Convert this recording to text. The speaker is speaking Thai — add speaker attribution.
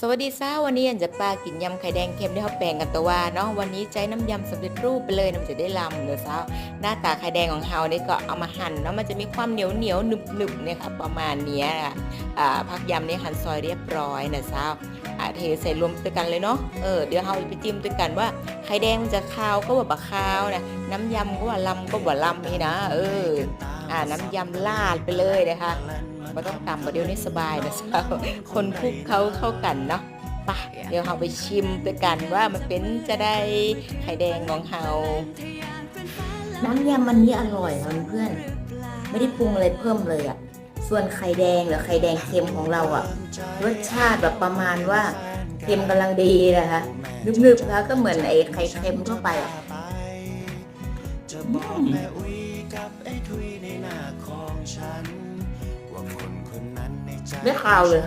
Speaker 1: สวัสดีซ่าวันนี้อันจะปลากินยำไข่แดงเค็มที่เขาแปลงกันตัวว่าเนาะวันนี้ใจน้ำยำสำเร็จรูปไปเลยนะมันจะได้ลำเลยซ่าหน้าตาไข่แดงของเฮาเนี่ยก็เอามาหั่นเนาะมันจะมีความเหนียวเหนียวหนึบหนึบเนี่ยค่ะประมาณเนี้ยค่ะอ่าผักยำเนี่ยหั่นซอยเรียบร้อยนะซ่าเทใส่รวมด้วยกันเลยเนาะเออเดี๋ยวเฮาไปจิ้มด้วยกันว่าไข่แดงมันจะคาวก็ว่บะคาวนะน้ำยำก็ว่าลำก็ว่าลำนี่นะ เออ อ่าน้ำยำลาดไปเลยนะคะไม่ต้องตำประเดี๋ยวนี้สบายนะซ่าคนคลุกเขาเข้ากันเนาะไปเดี๋ยวเราไปชิมด้วยกันว่ามันเป็นจะได้ไข่แดงของเฮา
Speaker 2: น้ำยำมันนี้อร่อยค่ะเพื่อนๆไม่ได้ปรุงอะไรเพิ่มเลยอะ่ะ ส่วนไข่แดงหรือไข่แดงเค็มของเราอะ่ะ รสชาติแบบประมาณว่าเค็มกำลังดีนะคะนึบๆแล้วก็เหมือนไอ้ไข่เค็มทั่วไปอะ ไม่คาวเลย